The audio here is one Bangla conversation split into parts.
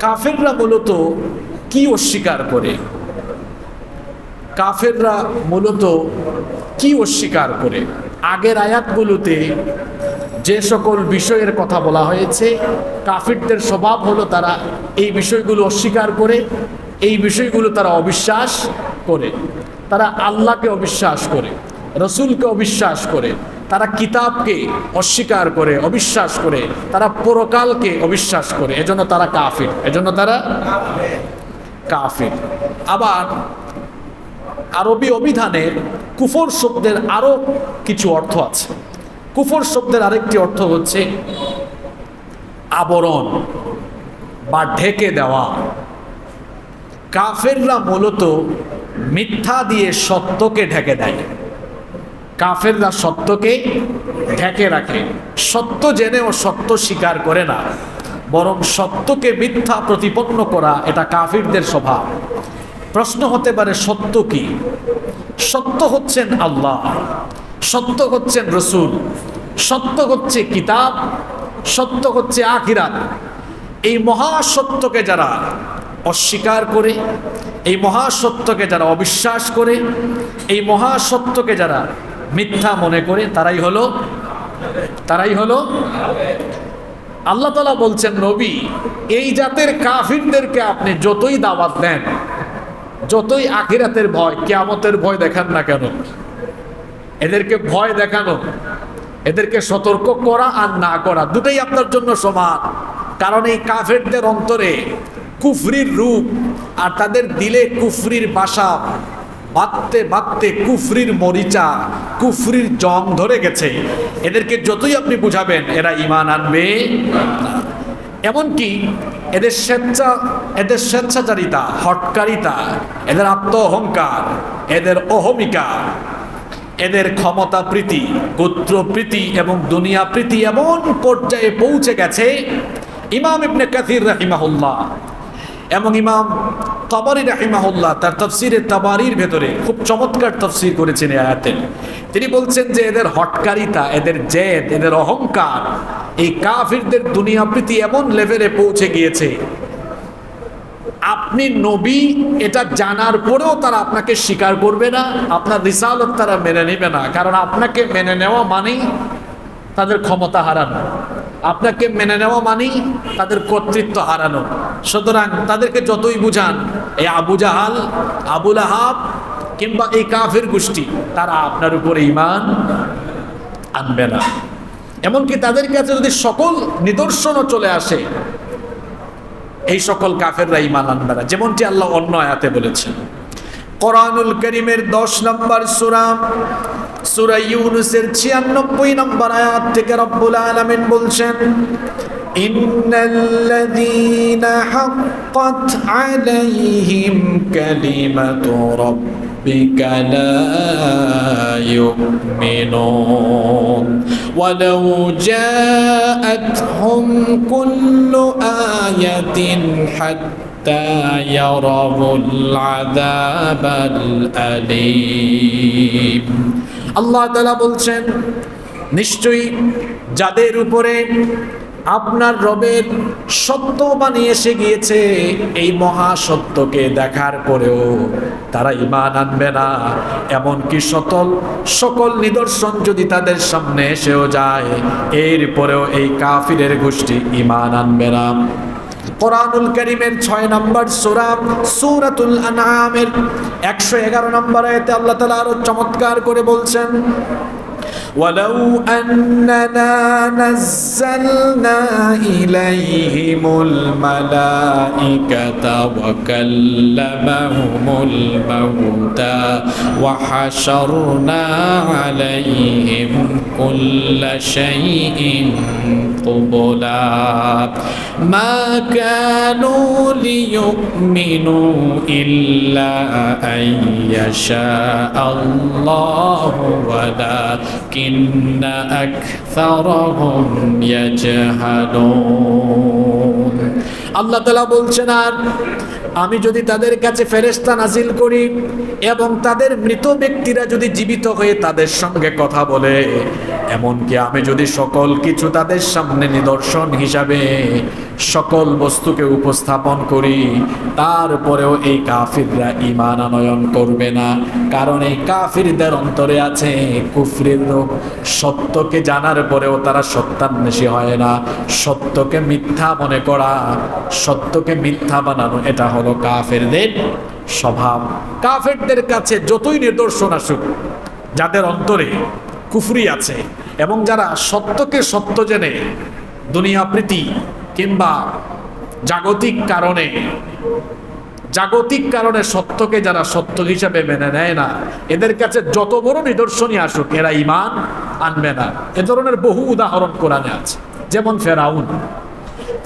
কাফেররা মূলত কি অস্বীকার করে? কাফেররা মূলত কি অস্বীকার করে? আগের আয়াতগুলোতে যে সকল বিষয়ের কথা বলা হয়েছে, কাফিরদের স্বভাব হলো তারা এই বিষয়গুলো অস্বীকার করে, এই বিষয়গুলো তারা অবিশ্বাস করে। তারা আল্লাহকে অবিশ্বাস করে, রসুলকে অবিশ্বাস করে। তারা কিতাবকে অস্বীকার করে, অবিশ্বাস করে, তারা পরকালকে অবিশ্বাস করে। এজন্য তারা কাফির, এজন্য তারা কাফির। আবার আরবি অভিধানে কুফর শব্দের আরও কিছু অর্থ আছে। কুফর শব্দের আরেকটি অর্থ হচ্ছে আবরণ বা ঢেকে দেওয়া। কাফেররা মূলত মিথ্যা দিয়ে সত্যকে ঢেকে দেয়। কাফেররা সত্যকে ঢেকে রাখে। সত্য জেনেও সত্য স্বীকার করে না। বরং সত্যকে মিথ্যা প্রতিপন্ন করা এটা কাফিরদের স্বভাব। প্রশ্ন হতে পারে, সত্য কি? সত্য হচ্ছেন আল্লাহ। সত্য হচ্ছেন রসুল। সত্য হচ্ছে কিতাব। সত্য হচ্ছে আখিরাত। এই মহাসত্যকে যারা অস্বীকার করে, এই মহাসত্যকে যারা অবিশ্বাস করে, এই মহাসত্যকে যারা মিথ্যা মনে করে তারাই হলো তারাই হলো আল্লাহ তালা বলছেন, নবী, এই জাতের কাফিরদেরকে আপনি যতই দাওয়াত দেন, যতই আখিরাতের ভয়, কেয়ামতের ভয় দেখান না কেন? এদেরকে ভয় দেখানো, এদেরকে সতর্ক করা আর না করা, দুটোই আপনার জন্য সমান। কারণ এই কাফেরদের অন্তরে কুফরির রূপ আর তাদের দিলে কুফরির বাসা বাঁধতে বাঁধতে কুফরির মরিচা, কুফরির জং ধরে গেছে। এদেরকে যতই আপনি বুঝাবেন, এরা ইমান আনবে এমনকি এদের স্বেচ্ছা, এদের স্বেচ্ছাচারিতা, হটকারিতা, এদের আত্ম অহংকার এদের অহমিকা, এদের ক্ষমতা প্রীতি, গোত্র প্রীতি এবং দুনিয়া প্রীতি এমন পর্যায়ে পৌঁছে গেছে। ইমাম ইবনে কাথির রাহিমাহুল্লাহ এবং ইমাম তাবারি রাহিমাহুল্লাহ তার তফসিরের তাবারির ভেতরে খুব চমৎকার তফসির করেছেন এই আয়াতে। তিনি বলছেন যে এদের হটকারিতা, এদের জেদ, এদের অহংকার, এই কাফিরদের দুনিয়া প্রীতি এমন লেভেলে পৌঁছে গিয়েছে। আপনি নবী, এটা জানার পরেও তারা আপনাকে স্বীকার করবে না, আপনার রিসালত তারা মেনে নেবে না, কারণ আপনাকে মেনে নেওয়া মানেই তাদের ক্ষমতা হারানো। আপনাকে মেনে নেওয়া মানেই তাদের কর্তৃত্ব হারানো। সুতরাং তাদেরকে যতই বুঝান এই আবু জাহাল আবুল আহাব কিংবা এই কাফের গোষ্ঠী, তারা আপনার উপরে ইমান আনবে না। এমনকি তাদের কাছে যদি সকল নিদর্শনও চলে আসে, এই সকল কাফেররা ইমান আনবে না। যেমনটি আল্লাহ অন্য আয়াতে বলেছেন। কোরআনুল করিমের দশ নম্বর সুরাম সুরা ইউনুসের ছিয়ানব্বই নম্বর আয়াত থেকে রব্বুল আলামিন বলছেন إن الذين حقت عليهم كلمة ربك لا يؤمنون ولو جاءتهم كل آية حتى يروا العذاب الأليم আল্লাহ তালা বলছেন নিশ্চয়ই যাদের উপরে আপনার রবের সত্য বানিয়ে এসে গিয়েছে এই মহা সত্যকে দেখার পরেও তারা ইমান আনবে না এমনকি সকল সকল নিদর্শন যদি তাদের সামনে এসেও যায় এরপরেও এই কাফিরের গোষ্ঠী ইমান আনবে না কোরআনুল করিমের ছয় নম্বর সুরা সুরাতুল আনামের একশো এগারো নম্বর আয়তে আল্লাহ তালা আরো চমৎকার করে বলছেন ولو أننا نزلنا إليهم الملائكة وكلمهم الموتى وحشرنا عليهم كل شيء قبلا ما كانوا ليؤمنوا إلا أن يشاء الله ولكن أكثرهم يجهلون আল্লাহ তালা বলছেন আর আমি যদি তাদের কাছে ফেরেস্তা নাজিল করি এবং তাদের মৃত ব্যক্তিরা যদি জীবিত হয়ে তাদের সঙ্গে কথা বলে, এমনকি আমি যদি সকল কিছু তাদের সামনে নিদর্শন হিসাবে সকল বস্তুকে উপস্থাপন করি, তারপরেও এই কাফিররা ইমান আনয়ন করবে না। কারণ এই কাফিরদের অন্তরে আছে কুফরির রোগ। সত্যকে জানার পরেও তারা সত্যান্বেষী হয় না। সত্যকে মিথ্যা মনে করা, সত্যকে মিথ্যা বানানো, এটা হলো কাফেরদের স্বভাব। কাফেরদের কাছে যতই নিদর্শন আসুক, যাদের অন্তরে কুফরি আছে এবং যারা সত্যকে সত্য জেনে দুনিয়া প্রীতি কিংবা জাগতিক কারণে জাগতিক কারণে সত্যকে যারা সত্য হিসাবে মেনে নেয় না, এদের কাছে যত বড় নিদর্শনই আসুক, এরা ইমান আনবে না। এ ধরনের বহু উদাহরণ কোরআনে আছে। যেমন ফেরাউন।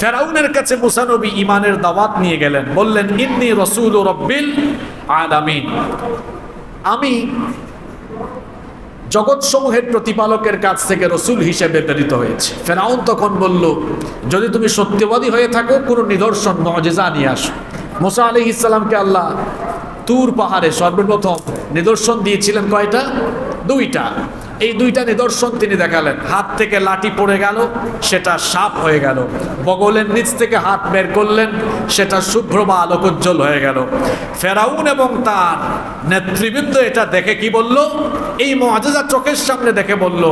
ফেরাউনের কাছে মুসানবী ইমানের দাওয়াত নিয়ে গেলেন। বললেন, ইন্নি রসুল রব্বিল আলামিন। আমি জগৎসমূহের প্রতিপালকের কাছ থেকে রসুল হিসেবে প্রেরিত হয়েছে। ফেরাউন তখন বলল, যদি তুমি সত্যবাদী হয়ে থাকো, কোনো নিদর্শন, মজেজা নিয়ে আসো। মোসা আলি ইসলামকে আল্লাহ তুর পাহাড়ে সর্বপ্রথম নিদর্শন দিয়েছিলেন কয়টা? দুইটা। এই দুইটা নিদর্শন তিনি দেখালেন। হাত থেকে লাঠি পড়ে গেল, সেটা সাপ হয়ে গেল। বগলের নিচ থেকে হাত বের করলেন, সেটা শুভ্র বা আলোকোজ্জ্বল হয়ে গেল। ফেরাউন এবং তার নেতৃবৃন্দ এটা দেখে কি বলল? এই মজেজা চোখের সামনে দেখে বলল,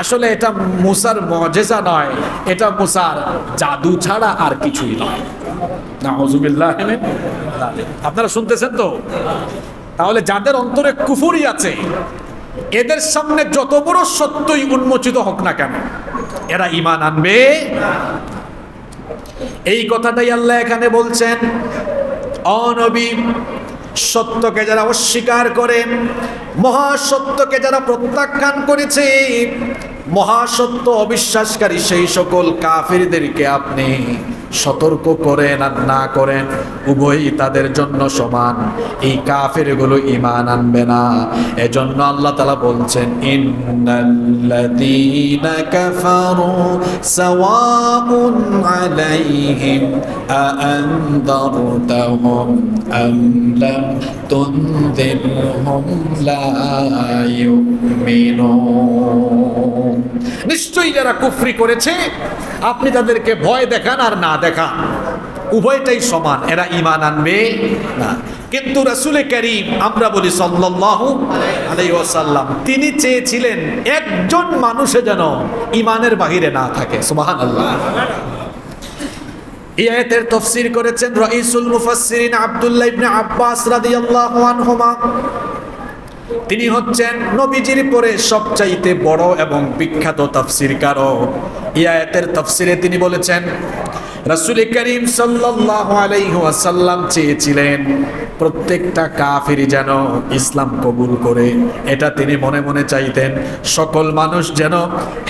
আসলে এটা মুসার মজেজা নয়, এটা মুসার জাদু ছাড়া আর কিছুই নয়। নাউজুবিল্লাহ আপনারা শুনতেছেন তো? তাহলে যাদের অন্তরে কুফুরি আছে এদের সামনে যত বড় সত্যই উন্মোচিত হোক না কেন, এরা ইমান আনবে। এই কথাটাই আল্লাহ এখানে বলছেন অনবী সত্যকে যারা অস্বীকার করে, মহাসত্যকে যারা প্রত্যাখ্যান করেছে, মহাসত্য অবিশ্বাসকারী সেই সকল কাফিরদেরকে আপনি সতর্ক করেন আর না করেন, উভয়ই তাদের জন্য সমান। এই কাফেরগুলো ইমান আনবে না। এজন্য আল্লাহ তালা বলছেন কাফারু নিশ্চয়ই যারা কুফরি করেছে, আপনি তাদেরকে ভয় দেখান আর না দেখান উভয়টাই সমান, এরা ইমান আনবে না। কিন্তু রাসুলে করিম, আমরা বলি সাল্লাল্লাহু আলাইহি ওয়াসাল্লাম, তিনি চেয়েছিলেন একজন মানুষে যেন ইমানের বাহিরে না থাকে। সুবহানাল্লাহ। এই আয়াতের তফসির করেছেন রাইসুল মুফাসসিরিন আব্দুল্লাহ ইবনে আব্বাস রাদিয়াল্লাহু আনহুমা। তিনি হচ্ছেন নবীজির পরে সবচাইতে বড় এবং বিখ্যাত তাফসির কারক এই আয়াতের তফসিরে তিনি বলেছেন রাসূল করিম ওয়াসাল্লাম চেয়েছিলেন, প্রত্যেকটা কাফিরি যেন ইসলাম কবুল করে। এটা তিনি মনে মনে চাইতেন, সকল মানুষ যেন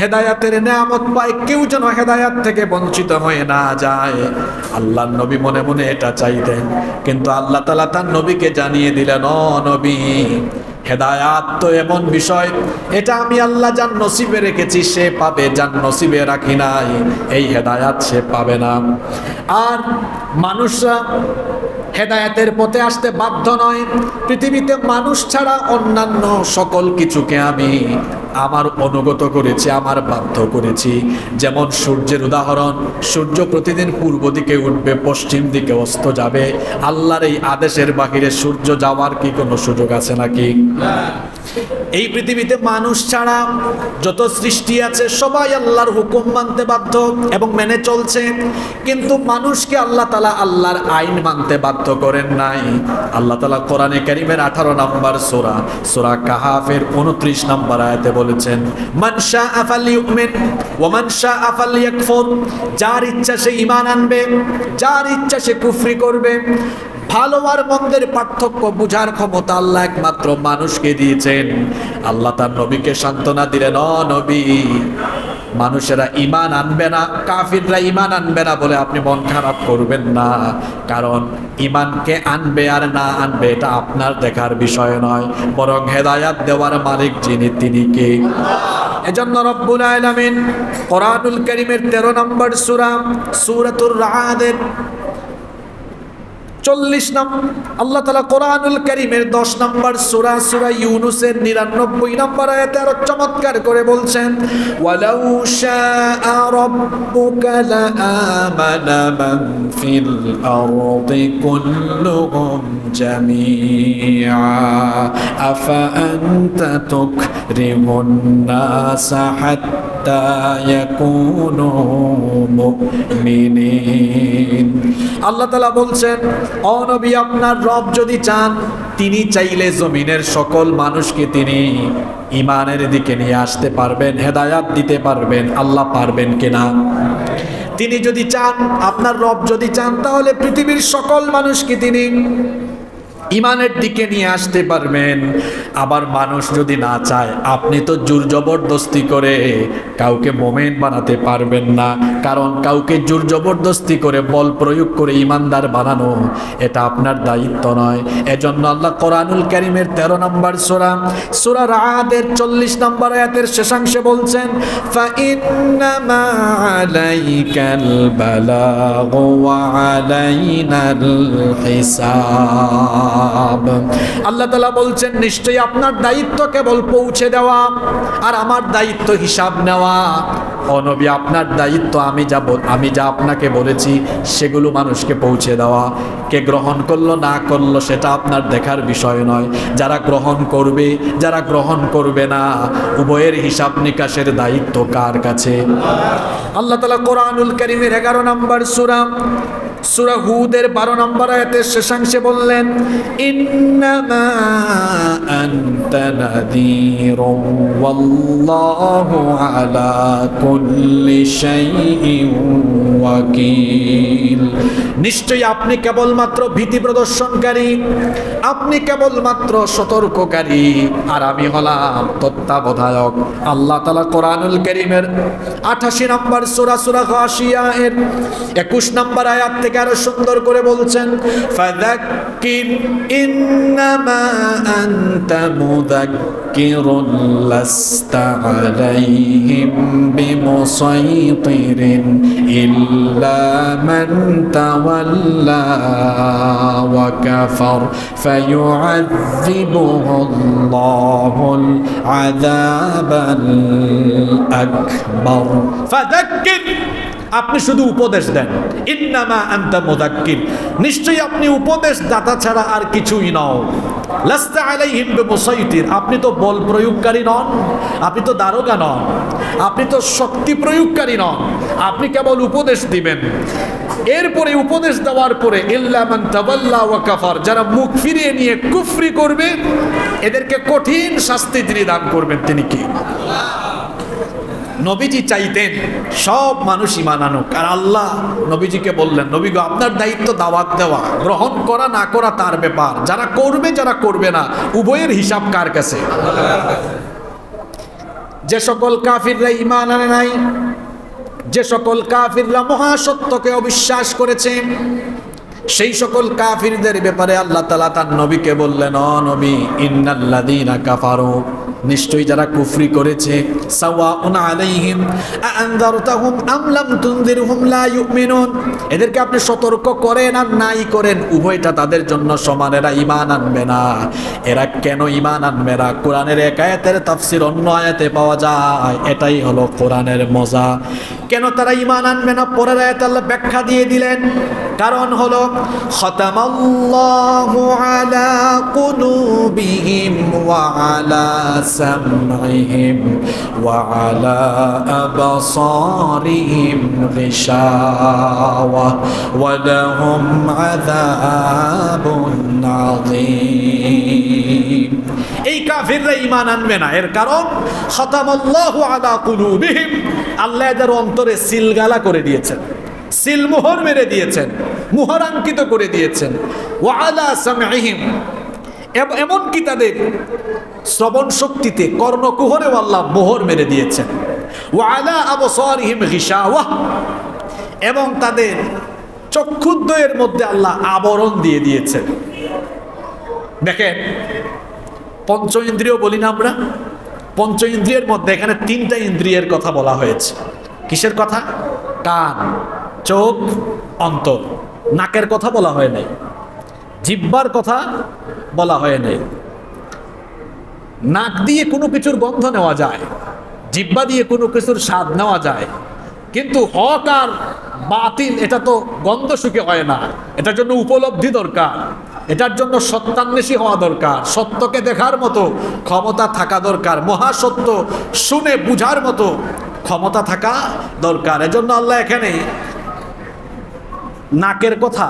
হেদায়াতের নেয়ামত পায়, কেউ যেন হেদায়াত থেকে বঞ্চিত হয়ে না যায়। আল্লাহ নবী মনে মনে এটা চাইতেন, কিন্তু আল্লাহ তালা তার নবীকে জানিয়ে দিলেন, অ নবী হেদায়াত তো এমন বিষয়, এটা আমি আল্লাহ যার নসিবে রেখেছি, সে পাবে যার নসিবে রাখি নাই, এই হেদায়াত সে পাবে না। আর মানুষরা হেদায়াতের পথে আসতে বাধ্য নয়, পৃথিবীতে মানুষ ছাড়া অন্যান্য সকল কিছুকে আমি আমার অনুগত করেছি, আমার বাধ্য করেছি। যেমন সূর্যের উদাহরণ, সূর্য প্রতিদিন পূর্ব দিকে উঠবে, পশ্চিম দিকে অস্ত যাবে। আল্লাহর এই আদেশের বাহিরে সূর্য যাওয়ার কি কোনো সুযোগ আছে নাকি? এই পৃথিবীতে মানুষ ছাড়া যত সৃষ্টি আছে, সবাই আল্লাহর হুকুম মানতে বাধ্য এবং মেনে চলছে। কিন্তু মানুষকে আল্লাহ তালা আল্লাহর আইন মানতে বাধ্য করেন নাই। আল্লাহ তালা কোরআনে কারিমের আঠারো নম্বর সোরা সোরা কাহাফের উনত্রিশ নম্বর আয়াতে বলেছেন মানসা আফাল ইউমিন ও মানসা আফাল ইয়াকফুর যার ইচ্ছা সে ঈমান আনবে, যার ইচ্ছা সে কুফরি করবে। ভালো আর মন্দের পার্থক্য বুঝার ক্ষমতা আল্লাহ একমাত্র মানুষকে দিয়েছেন। আল্লাহ তার নবীকে সান্ত্বনা দিলেন অ নবী মানুষেরা ইমান আনবে না, কাফিররা ইমান আনবে না বলে আপনি মন খারাপ করবেন না। কারণ ইমানকে আনবে আর না আনবে এটা আপনার দেখার বিষয় নয়, বরং হেদায়াত দেওয়ার মালিক যিনি, তিনি কে? এজন্য রব্বুল আলামিন কোরআনুল করিমের তেরো নম্বর সূরা, সূরাতুর রাদের চল্লিশ নম্বর আল্লাহ তালা কোরআনুল করিমের দশ নম্বর সুরা সুরা ইউনুসের নিরানব্বই নম্বর আয়াতে আরও চমৎকার করে বলছেন আল্লাহ বলছেন অনবী আপনার রব যদি চান, তিনি চাইলে জমিনের সকল মানুষকে তিনি ইমানের দিকে নিয়ে আসতে পারবেন, হেদায়াত দিতে পারবেন, আল্লাহ পারবেন কিনা। তিনি যদি চান, আপনার রব যদি চান, তাহলে পৃথিবীর সকল মানুষকে তিনি ইমানের দিকে নিয়ে আসতে পারবেন। আবার মানুষ যদি না চায়, আপনি তো জোর জবরদস্তি করে কাউকে মোমেন বানাতে পারবেন না। কারণ কাউকে জোর জবরদস্তি করে বল প্রয়োগ করে ইমানদার বানানো, এটা আপনার দায়িত্ব নয়। এজন্য আল্লাহ কোরআনুল করিমের ১৩ নম্বর সোরা সোরা রাহাদের চল্লিশ নম্বর আয়াতের শেষাংশে বলছেন হিসাব। সাহাব আল্লাহ তালা বলছেন, নিশ্চয়ই আপনার দায়িত্ব কেবল পৌঁছে দেওয়া আর আমার দায়িত্ব হিসাব নেওয়া। অনবী আপনার দায়িত্ব আমি যা আমি যা আপনাকে বলেছি, সেগুলো মানুষকে পৌঁছে দেওয়া। কে গ্রহণ করল, না করল, সেটা আপনার দেখার বিষয় নয়। যারা গ্রহণ করবে, যারা গ্রহণ করবে না, উভয়ের হিসাব নিকাশের দায়িত্ব কার কাছে? আল্লাহ তালা কোরআনুল করিমের এগারো নম্বর সুরাম সুরা হুদের বারো নম্বর আয়াতের শেষাংশে বললেন নিশ্চয়ই আপনি কেবলমাত্র ভীতি প্রদর্শনকারী, আপনি কেবলমাত্র সতর্ককারী, আর আমি হলাম তত্ত্বাবধায়ক। আল্লাহ তালা কোরআনুল করিমের আঠাশি নম্বর সুরা সুরা গাশিয়া এর একুশ নম্বর আয়াত থেকে আরও সুন্দর করে বলছেন ফাদাক্কির ইন্নামা আনতা মুদাক্কিরুন লাস্তা আলাইহিম বিমুসাইতিরিন ইল্লা মান আপনি শুধু উপদেশ দেন। ইন্নামা আনতা মুদাক্কির নিশ্চয়ই আপনি উপদেশ দাতা ছাড়া আর কিছুই নও। লাস্তা আলাইহিম বিমুসাইতির। আপনি তো বল প্রয়োগকারী নন, আপনি তো দারোগা নন, আপনি তো শক্তি প্রয়োগকারী নন, আপনি কেবল উপদেশ দিবেন। এরপরে উপদেশ দেওয়ার পরে ইল্লামান তাবাল্লা ওয়া কাফার, যারা মুখ ফিরিয়ে নিয়ে কুফরি করবে, এদেরকে কঠিন শাস্তি তিনি দান করবেন। তিনি কি? নবীজি চাইতেন, সব মানুষ ইমান আনুক। আর আল্লাহ নবীজিকে বললেন, নবী গো, আপনার দায়িত্ব দাওয়াত দেওয়া, গ্রহণ করা না করা তার ব্যাপার। যারা করবে যারা করবে না, উভয়ের হিসাব কার কাছে? যে সকল কাফিররা ইমান আনে নাই, যে সকল কাফিররা মহাসত্যকে অবিশ্বাস করেছে, সেই সকল কাফিরদের ব্যাপারে আল্লাহ তালা তার নবীকে বললেন, অ নবী ইন্নাল্লাদিনা কাফারু। নিশ্চয়ই যারা কুফরি করেছে এদেরকে আপনি সতর্ক করেন আর নাই করেন, উভয়টা তাদের জন্য সমান, এরা ঈমান আনবে না। এরা কেন ঈমান আনবে না? কোরআনের এক আয়াতের তাফসীর অন্য আয়াতে পাওয়া যায়, এটাই হলো কোরআনের মজা। কেন তারা ঈমান আনবে না? পরের আয়াত আল্লাহ ব্যাখ্যা দিয়ে দিলেন কারণ হলো এই কাফিররা ঈমান আনবে না। এর কারণ, খতামাল্লাহু আলা কুলুবিহিম আল্লাহ অন্তরে সিলগালা করে দিয়েছেন। সিলমোহর মেরে দিয়েছেন, মুহরাঙ্কিত করে দিয়েছেন। ওয়ালা সামহিম এমনকি তাদের শ্রবণ শক্তিতে কর্ণকুহরেও আল্লাহ মোহর মেরে দিয়েছেন। ওয়ালা আবসারিহিম গিশাওয়াহ এবং তাদের চক্ষুদ্বয়ের মধ্যে আল্লাহ আবরণ দিয়ে দিয়েছেন। দেখেন পঞ্চ ইন্দ্রিয় বলি না আমরা পঞ্চ ইন্দ্রিয়ের মধ্যে এখানে তিনটা ইন্দ্রিয়ের কথা বলা হয়েছে। কিসের কথা? কান। চোখ, অন্তর। নাকের কথা বলা হয় নাই। জিব্বার কথা বলা হয় নাই। নাক দিয়ে কোনো কিছুর গন্ধ নেওয়া যায়। জিব্বা দিয়ে কোনো কিছুর স্বাদ নেওয়া যায়। কিন্তু হক আর বাতিল, এটা তো গন্ধ সুখে হয় না। এটার জন্য উপলব্ধি দরকার। এটার জন্য সত্যান্বেষী হওয়া দরকার। সত্যকে দেখার মতো ক্ষমতা থাকা দরকার। মহাসত্য শুনে বুঝার মতো ক্ষমতা থাকা দরকার। এজন্য আল্লাহ এখানে নাকের কথা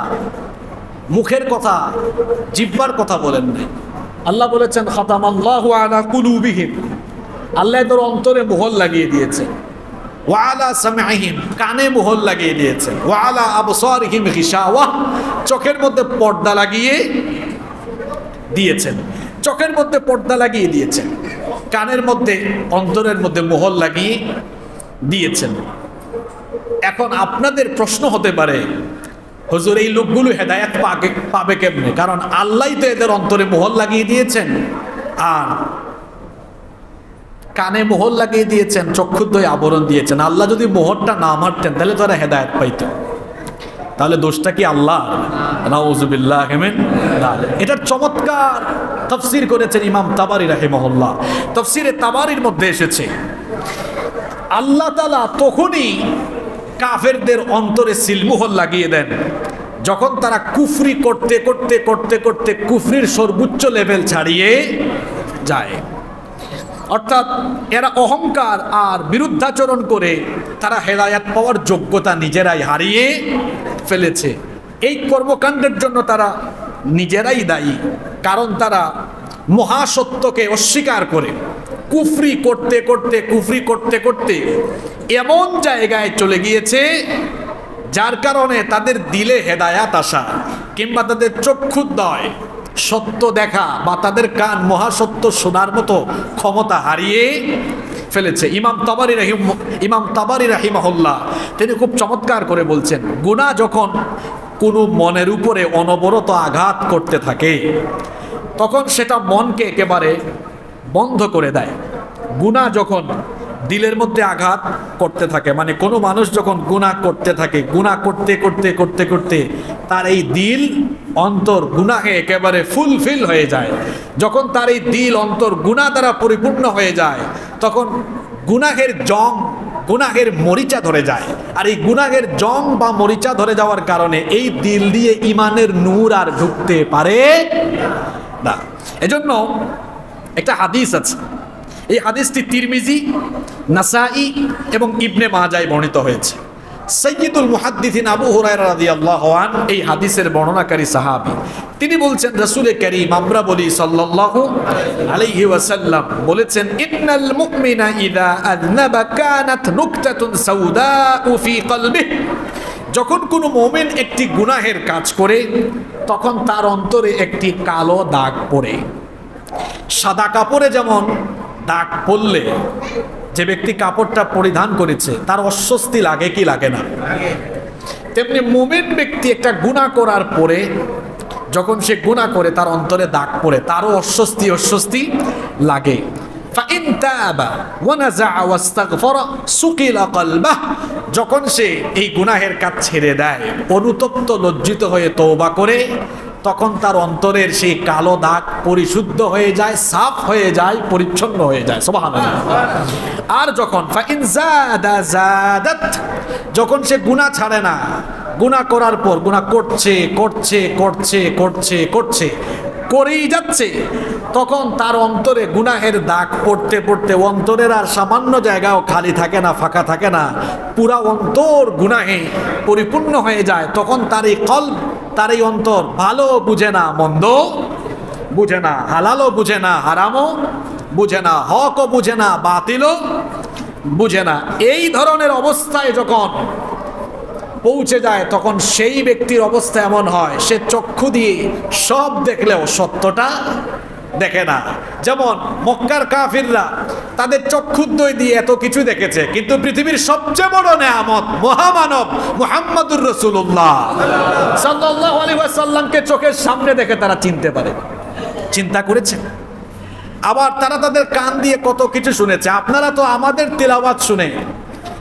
মুখের কথা জিব্বার কথা বলেন নাই। আল্লাহ বলেছেন খতাম আল্লাহ আলা কুলুবিহীন আল্লাহ তোর অন্তরে মোহর লাগিয়ে দিয়েছে। ওয়ালা সামাহিম কানে মোহর লাগিয়ে দিয়েছেন ওয়ালা আবসারহিম হিসাওয়া চোখের মধ্যে পর্দা লাগিয়ে দিয়েছেন। চোখের মধ্যে পর্দা লাগিয়ে দিয়েছেন। কানের মধ্যে অন্তরের মধ্যে মোহর লাগিয়ে দিয়েছেন। এখন আপনাদের প্রশ্ন হতে পারে হুজুর, এই লোকগুলো হেদায়াত পাকে পাবে কেমনে? কারণ আল্লাহ তো এদের অন্তরে মোহর লাগিয়ে দিয়েছেন। আর কানে মোহর লাগিয়ে দিয়েছেন চক্ষুদ্বয় আবরণ দিয়েছেন। আল্লাহ যদি মোহরটা না মারতেন, তাহলে তারা হেদায়ত পাইত। তাহলে দোষটা কি আল্লাহ? নাউজুবিল্লাহ হেমেন এটার চমৎকার তফসির করেছেন ইমাম তাবারি রাহিমহল্লা তফসিরে তাবারির মধ্যে এসেছে, আল্লাহ তালা তখনই কাফেরদের অন্তরে সিলমোহর লাগিয়ে দেন। যখন তারা কুফরি করতে করতে করতে করতে কুফরির সর্বোচ্চ লেভেল ছাড়িয়ে যায়। অর্থাৎ এরা অহংকার আর বিরুদ্ধাচরণ করে তারা হেদায়াত পাওয়ার যোগ্যতা নিজেরাই হারিয়ে ফেলেছে। এই কর্মকাণ্ডের জন্য তারা নিজেরাই দায়ী, কারণ তারা মহাসত্যকে অস্বীকার করে। কুফরি করতে করতে, কুফরি করতে করতে এমন জায়গায় চলে গিয়েছে, যার কারণে তাদের দিলে হেদায়াত আসা, কিংবা তাদের চক্ষুদ্দয় সত্য দেখা, বা তাদের কান মহাসত্য শোনার মতো ক্ষমতা হারিয়ে ফেলেছে। ইমাম তাবারি রাহিম, ইমাম তাবারি রাহিমাহুল্লাহ, তিনি খুব চমৎকার করে বলছেন গুণা যখন কোনো মনের উপরে অনবরত আঘাত করতে থাকে, তখন সেটা মনকে একেবারে বন্ধ করে দেয়। গুণা যখন দিলের মধ্যে আঘাত করতে থাকে মানে কোনো মানুষ যখন গুণা করতে থাকে গুণা করতে করতে করতে করতে তার এই দিল অন্তর গুনাহে একেবারে ফুলফিল হয়ে যায়। যখন তার এই দিল অন্তর গুণা দ্বারা পরিপূর্ণ হয়ে যায়, তখন গুনাহের জং, গুনাহের মরিচা ধরে যায়। আর এই গুনাহের জং বা মরিচা ধরে যাওয়ার কারণে এই দিল দিয়ে ইমানের নূর আর ঢুকতে পারে না। এজন্য একটা হাদিস আছে। এই হাদিসটি তিরমিজি, নাসাই এবং ইবনে মাজায় বর্ণিত হয়েছে। সৈয়দুল মুহাদ্দিথিন আবু হুরায়রা রাদিয়াল্লাহু আন এই হাদিসের বর্ণনাকারী সাহাবী। তিনি বলছেন, রাসূলে কারীম, আমরা বলি সাল্লাল্লাহু আলাইহি ওয়াসাল্লাম, বলেছেন, ইন্নাল মুমিনা ইযা আযনাবা কানাত নুকতাতুন সাউদাউ ফি যখন কোনো মোমেন একটি গুনাহের কাজ করে, তখন তার অন্তরে একটি কালো দাগ পড়ে। সাদা কাপড়ে যেমন দাগ পড়লে যে ব্যক্তি কাপড়টা পরিধান করেছে, তার অস্বস্তি লাগে কি লাগে না? তেমনি মুমিন ব্যক্তি একটা গুণা করার পরে, যখন সে গুণা করে, তার অন্তরে দাগ পড়ে, তারও অস্বস্তি অস্বস্তি লাগে। যখন সে এই গুনাহের কাজ ছেড়ে দেয়, অনুতপ্ত লজ্জিত হয়ে তৌবা করে তখন তার অন্তরের সেই কালো দাগ পরিশুদ্ধ হয়ে যায়, সাফ হয়ে যায়, পরিচ্ছন্ন হয়ে যায়। সুবহানাল্লাহ। আর যখন যখন সে গুনাহ ছাড়ে না, গুনাহ করার পর, গুনাহ করছে করছে করছে করছে করছে, করেই যাচ্ছে, তখন তার অন্তরে গুনাহের দাগ পড়তে পড়তে অন্তরের আর সামান্য জায়গাও খালি থাকে না, ফাঁকা থাকে না, পুরা অন্তর গুনাহে পরিপূর্ণ হয়ে যায়। তখন তার এই কল তার এই অন্তর ভালো বুঝে না, মন্দ বুঝে না, হালালও বুঝে না, হারামও বুঝে না, হকও বুঝে না, বাতিলও বুঝে না। এই ধরনের অবস্থায় যখন পৌঁছে যায়, তখন সেই ব্যক্তির অবস্থা এমন হয়, সে চক্ষু দিয়ে সব দেখলেও সত্যটা দেখে না। যেমন মক্কার কাফিররা তাদের চক্ষুদ্বয় দিয়ে এত কিছু দেখেছে, কিন্তু পৃথিবীর সবচেয়ে বড় নেয়ামত মহামানব মুহাম্মদুর রসুল্লাহ সাল্লাহ আলী সাল্লামকে চোখের সামনে দেখে তারা চিনতে পারে। চিন্তা করেছে? আবার তারা তাদের কান দিয়ে কত কিছু শুনেছে? আপনারা তো আমাদের তেলাওয়াত শুনে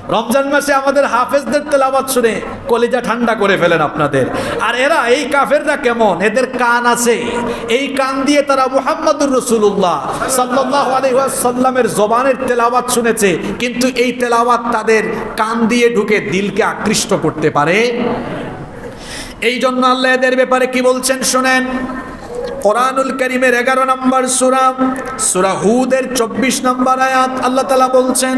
রমজান মাসে আমাদের হাফেজদের তেলাবাত শুনে কলিজা ঠান্ডা করে ফেলেন আপনাদের। আর এরা, এই কাফেররা কেমন? এদের কান আছে। এই কান দিয়ে তারা মুহাম্মদুর রসুল্লাহ সাল্লাহ আলহামের জবানের তেলাওয়াত শুনেছে। কিন্তু এই তেলাওয়াত তাদের কান দিয়ে ঢুকে দিলকে আকৃষ্ট করতে পারে। এই জন্য আল্লাহ এদের ব্যাপারে কি বলছেন শোনেন। কোরআনুল করিমের এগারো নম্বর সুরা সুরা হুদের চব্বিশ নম্বর আয়াত, আল্লাহ তালা বলছেন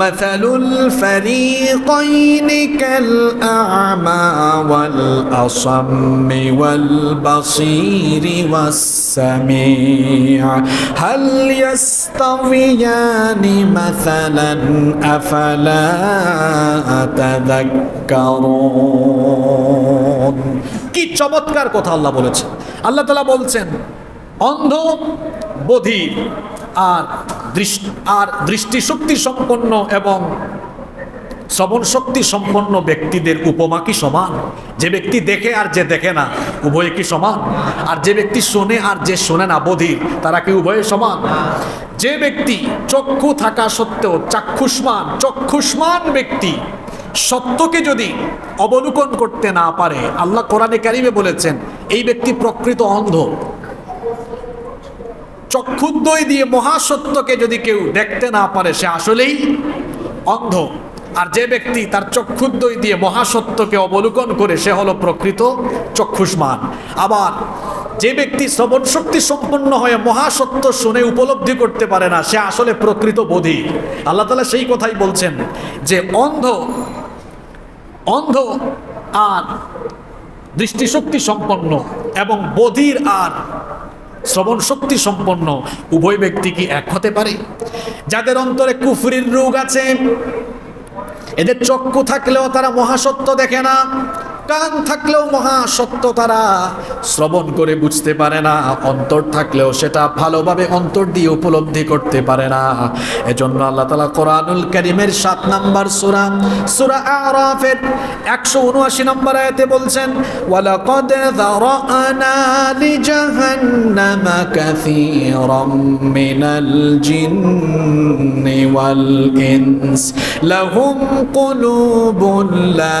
মাথালুল ফরিকাইন কাল আ'মা ওয়াল আসাম্মি ওয়াল বাসীরি ওয়াস সামিআ, হাল কি চমৎকার কথা আল্লাহ বলেছেন। আল্লাহ তালা বলছেন, অন্ধ, বধির আর দৃষ্টি, আর দৃষ্টিশক্তি সম্পন্ন এবং শ্রবণ শক্তি সম্পন্ন ব্যক্তিদের উপমা কি সমান? যে ব্যক্তি দেখে আর যে দেখে না, উভয় কি সমান? আর যে ব্যক্তি শোনে আর যে শোনে না, বধির, তারা কি উভয়ে সমান? যে ব্যক্তি চক্ষু থাকা সত্ত্বেও চাক্ষুষ্মান, চক্ষুষ্মান ব্যক্তি সত্যকে যদি অবলোকন করতে না পারে, আল্লাহ কোরআনে কারিমে বলেছেন, এই ব্যক্তি প্রকৃত অন্ধ। চক্ষুদ্বয় দিয়ে মহাসত্যকে যদি কেউ দেখতে না পারে, সে আসলেই অন্ধ। আর যে ব্যক্তি তার চক্ষুদ্বয় দিয়ে মহাসত্যকে অবলোকন করে, সে হলো প্রকৃত চক্ষুষ্মান। আবার যে ব্যক্তি শ্রবণ শক্তি সম্পন্ন হয়ে মহাসত্য শুনে উপলব্ধি করতে পারে না, সে আসলে প্রকৃত বোধি। আল্লাহ তালা সেই কথাই বলছেন যে, অন্ধ অন্ধ আর দৃষ্টিশক্তি সম্পন্ন এবং বধির আর শ্রবণ শক্তি সম্পন্ন উভয় ব্যক্তি কি এক হতে পারে? যাদের অন্তরে কুফরির রোগ আছে, এদের চক্ষু থাকলেও তারা মহাসত্য দেখে না কান থাকলেও মহা সত্য তারা। শ্রবণ করে বুঝতে পারে না, অন্তর থাকলেও সেটা ভালোভাবে অন্তর দিয়ে উপলব্ধি করতে পারে না। এজন্য আল্লাহ তালা কোরআনুল করিমের সাত নাম্বার সুরা সুরা আরাফের একশো উনআশি নম্বর আয়াতে বলছেন, ওয়ালাকাদ জিন্নি ওয়াল ইনস, লাহুম কুলুবুন লা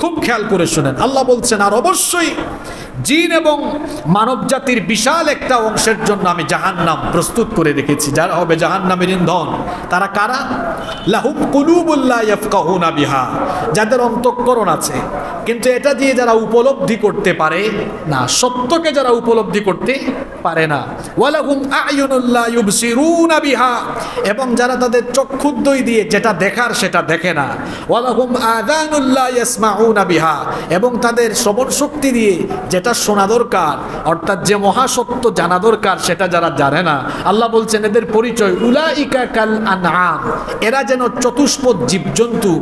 খুব খেয়াল করে শোনেন। আল্লাহ বলছেন আর অবশ্যই জিন এবং মানব জাতির বিশাল একটা অংশের জন্য আমি জাহান্নাম প্রস্তুত করে রেখেছি। যারা হবে জাহান্নামের ইন্ধন, তারা কারা? লাহুম কুলুবুল্লাহ ইয়াফকাহুনা বিহা। যাদের অন্তঃকরণ আছে। কিন্তু এটা দিয়ে যারা উপলব্ধি করতে পারে না, সত্যকে যারা উপলব্ধি করতে পারে না। ওয়ালাহুম আয়ুনুল্লাহ বিহা। এবং যারা তাদের চক্ষুদ্বয় দিয়ে যেটা দেখার সেটা দেখে না। ওয়ালাহুম আযানুল্লাহ ইয়াসমাউনা বিহা। এবং তাদের শ্রবণ শক্তি দিয়ে যেটা শোনা দরকার, অর্থাৎ যে মহাসত্য জানা দরকার সেটা যারা জানে না। আল্লাহ বলছেন, এদের পরিচয় উলাইকা কাল আনআম, এরা যেন চতুষ্পদ জীবজন্তু,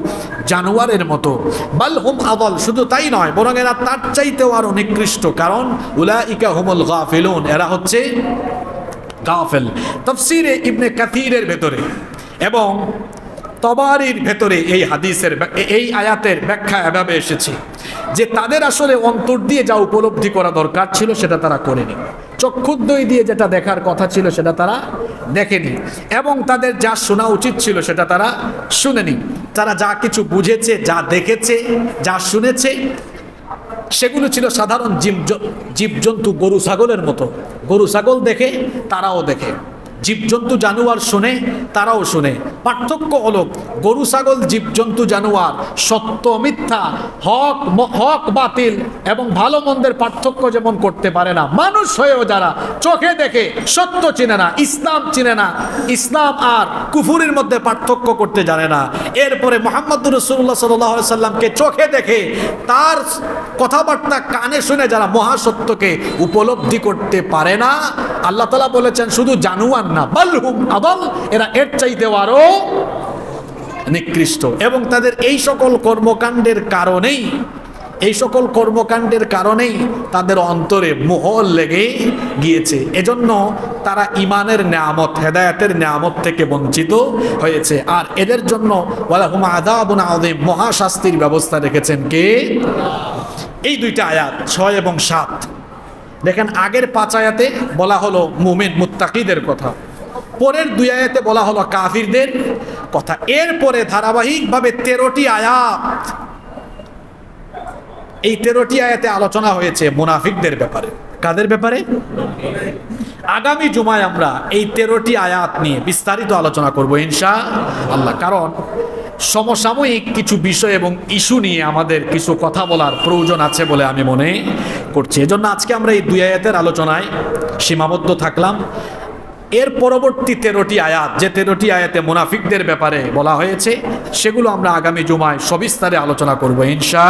জানোয়ারের মতো। বাল হুম আদল, শুধু তাই নয়, বরং এরা তার চাইতেও আরও নিকৃষ্ট, কারণ উলাইকা হুমুল গাফিলুন, এরা হচ্ছে গাফেল। তফসিরে ইবনে কাথিরের ভেতরে এবং তবারির ভেতরে এই হাদিসের এই আয়াতের ব্যাখ্যা এভাবে এসেছে। যে তাদের আসলে অন্তর দিয়ে যা উপলব্ধি করা দরকার ছিল সেটা তারা করেনি। চক্ষুদ্বয় দিয়ে যেটা দেখার কথা ছিল সেটা তারা দেখেনি। এবং তাদের যা শোনা উচিত ছিল সেটা তারা শুনেনি। তারা যা কিছু বুঝেছে, যা দেখেছে, যা শুনেছে, সেগুলো ছিল সাধারণ জীব জীবজন্তু, গরু, ছাগলের মতো। গরু, ছাগল দেখে, তারাও দেখে। জীবজন্তু, জানোয়ার শুনে, তারাও শুনে। পার্থক্য হলো, গরু, ছাগল, জীবজন্তু, জানোয়ার, সত্য, মিথ্যা, হক হক, বাতিল এবং ভালো মন্দের পার্থক্য যেমন করতে পারে না, মানুষ হয়েও যারা চোখে দেখে সত্য চিনে না, ইসলাম চিনে না, ইসলাম আর কুফুরির মধ্যে পার্থক্য করতে জানে না। এরপরে মোহাম্মদ রসুল্লাহ সাল্লাহ সাল্লামকে চোখে দেখে তার কথাবার্তা কানে শুনে যারা মহাসত্যকে উপলব্ধি করতে পারে না, আল্লাহ তালা বলেছেন, শুধু জানুয়ান না বালহুম আদল, এরা এর চাইতে আরও নিকৃষ্ট। এবং তাদের এই সকল কর্মকাণ্ডের কারণেই, এই সকল কর্মকাণ্ডের কারণেই তাদের অন্তরে মোহর লেগে গিয়েছে। এজন্য তারা ইমানের নেয়ামত, হেদায়াতের নেয়ামত থেকে বঞ্চিত হয়েছে। আর এদের জন্য মহাশাস্তির ব্যবস্থা রেখেছেন কে? এই দুইটা আয়াত, ছয় এবং সাত। দেখেন, আগের পাঁচ আয়াতে বলা হলো মুমিন মুত্তাকিদের কথা। পরের দুই আয়াতে বলা হলো কাফিরদের কথা। এরপরে ধারাবাহিকভাবে তেরোটি আয়াত। এই তেরোটি আয়াতে আলোচনা হয়েছে মুনাফিকদের ব্যাপারে। কাদের ব্যাপারে? আগামী জুমায় আমরা এই তেরোটি আয়াত নিয়ে বিস্তারিত আলোচনা করব ইনশা আল্লাহ কারণ সমসাময়িক কিছু বিষয় এবং ইস্যু নিয়ে আমাদের কিছু কথা বলার প্রয়োজন আছে বলে আমি মনে করছি। এজন্য আজকে আমরা এই দুই আয়াতের আলোচনায় সীমাবদ্ধ থাকলাম। এর পরবর্তী তেরোটি আয়াত, যে তেরোটি আয়াতে মুনাফিকদের ব্যাপারে বলা হয়েছে, সেগুলো আমরা আগামী জুমায় সবিস্তারে আলোচনা করব, ইনশা